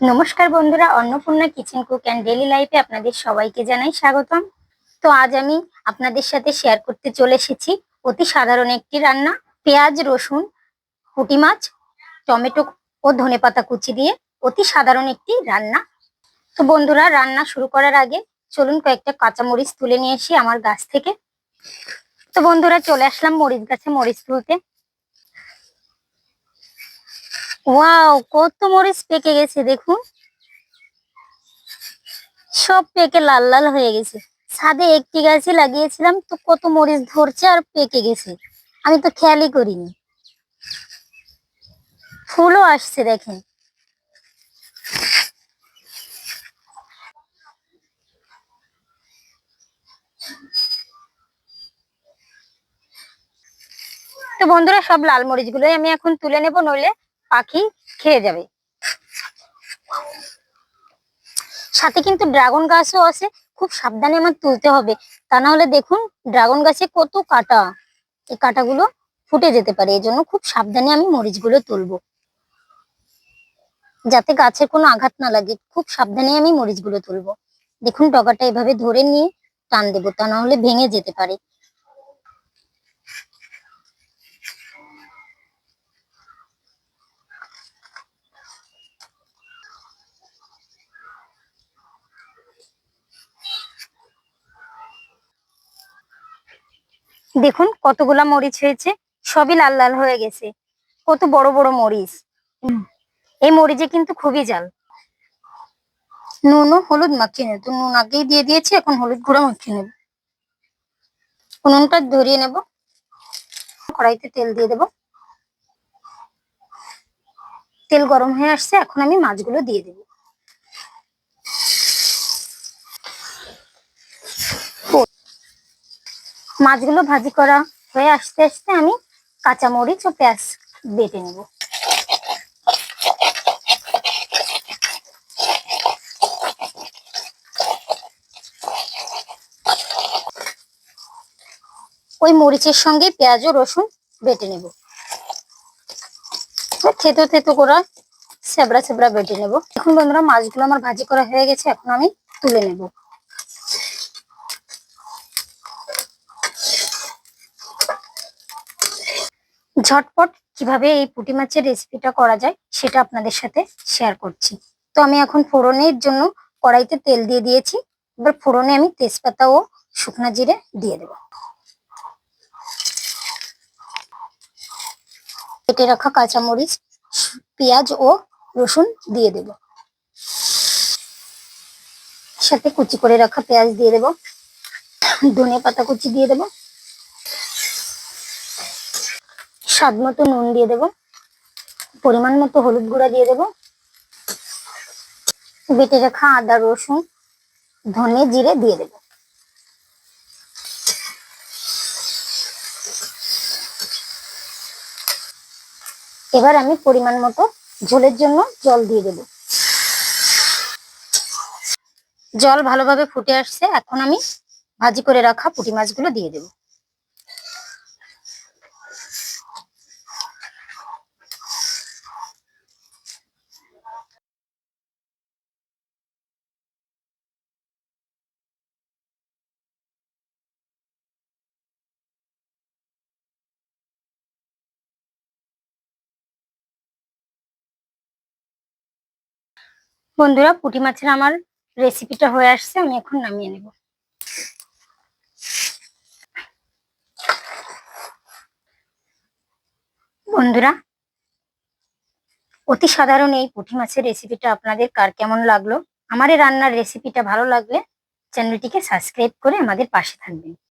নমস্কার বন্ধুরা, Annapurna kitchen cook and daily লাইফে আপনাদের সবাইকে জানাই স্বাগতম। তো আজ আমি আপনাদের সাথে শেয়ার করতে চলে এসেছি অতি সাধারণ একটি রান্না, পেঁয়াজ, রসুন, পুঁটি মাছ, টমেটো ও ধনেপাতা কুচি দিয়ে অতি সাধারণ একটি রান্না। তো বন্ধুরা, রান্না শুরু করার আগে চলুন কয়েকটা কাঁচামরিচ তুলে নিয়ে এসি আমার গাছ থেকে। তো বন্ধুরা, চলে আসলাম মরিচ গাছে মরিচ তুলতে। ওয়াও, কত মরিচ পেকে গেছে দেখুন। সব পেকে লাল লাল হয়ে গেছে। ছাদে একটি গাছই লাগিয়েছিলাম, তো কত মরিচ ধরছে আর পেকে গেছে। আমি তো খেয়ালই করিনি। ফুলও আসছে দেখেন। তো বন্ধুরা, সব লাল মরিচ গুলোই আমি এখন তুলে নেব, নইলে পাখি খেয়ে যাবে। সাথে কিন্তু ড্রাগন গাছও আছে, খুব সাবধানে আমার তুলতে হবে। তা না হলে দেখুন, ড্রাগন গাছে কত কাটা। এই কাটাগুলো ফুটে যেতে পারে, এই জন্য খুব সাবধানে আমি মরিচগুলো তুলবো। যাতে গাছের কোনো আঘাত না লাগে, খুব সাবধানে আমি মরিচগুলো তুলবো। দেখুন, ডগাটা এভাবে ধরে নিয়ে টান দেবো, তা না হলে ভেঙে যেতে পারে। দেখুন কতগুলা মরিচ হয়েছে, সবই লাল লাল হয়ে গেছে। কত বড় বড় মরিচ। এই মরিচে কিন্তু খুবই জাল। নুন হলুদ মাখিয়ে নেব। তো নুন আগেই দিয়ে দিয়েছি, এখন হলুদ গুঁড়ো মাখিয়ে নেব। নুনটা ধরিয়ে নেব। কড়াইতে তেল দিয়ে দেব। তেল গরম হয়ে আসছে, এখন আমি মাছগুলো দিয়ে দেব। মাছগুলো ভাজি করা হয়ে আসতে আসতে আমি কাঁচা মরিচ ও পেঁয়াজ বেটে নেব। ওই মরিচের সঙ্গে পেঁয়াজ ও রসুন বেটে নেব। থেতো থেতো করা সেবড়া সেবড়া বেটে নেব। এখন বন্ধুরা, মাছগুলো আমার ভাজি করা হয়ে গেছে, এখন আমি তুলে নেব। ঝটপট কীভাবে এই পুঁটি মাছের রেসিপিটা করা যায় সেটা আপনাদের সাথে শেয়ার করছি। তো আমি এখন ফোড়নের জন্য কড়াইতে তেল দিয়ে দিয়েছি। এবার ফোড়নে আমি তেজপাতা ও শুকনা জিরে দিয়ে দেব। কেটে রাখা কাঁচামরিচ, পেঁয়াজ ও রসুন দিয়ে দেব। সাথে কুচি করে রাখা পেঁয়াজ দিয়ে দেব। ধনে পাতা কুচি দিয়ে দেব। স্বাদ মতো নুন দিয়ে দেব। পরিমাণ মতো হলুদ গুঁড়া দিয়ে দেব। বেটে রাখা আদা, রসুন, ধনে জিরে দিয়ে দেব। এবার আমি পরিমাণ মতো ঝোলের জন্য জল দিয়ে দেব। জল ভালোভাবে ফুটে আসছে। এখন আমি ভাজি করে রাখা পুঁটি মাছগুলো দিয়ে দেব। বন্ধুরা, পুঁটি মাছের আমার রেসিপিটা হয়ে আসছে, আমি এখন নামিয়ে নেব। বন্ধুরা, অতি সাধারণ এই পুঁটি মাছের রেসিপিটা আপনাদের কার কেমন লাগল? আমার রান্নার রেসিপিটা ভালো লাগলে চ্যানেলটিকে সাবস্ক্রাইব করে আমাদের পাশে থাকবেন।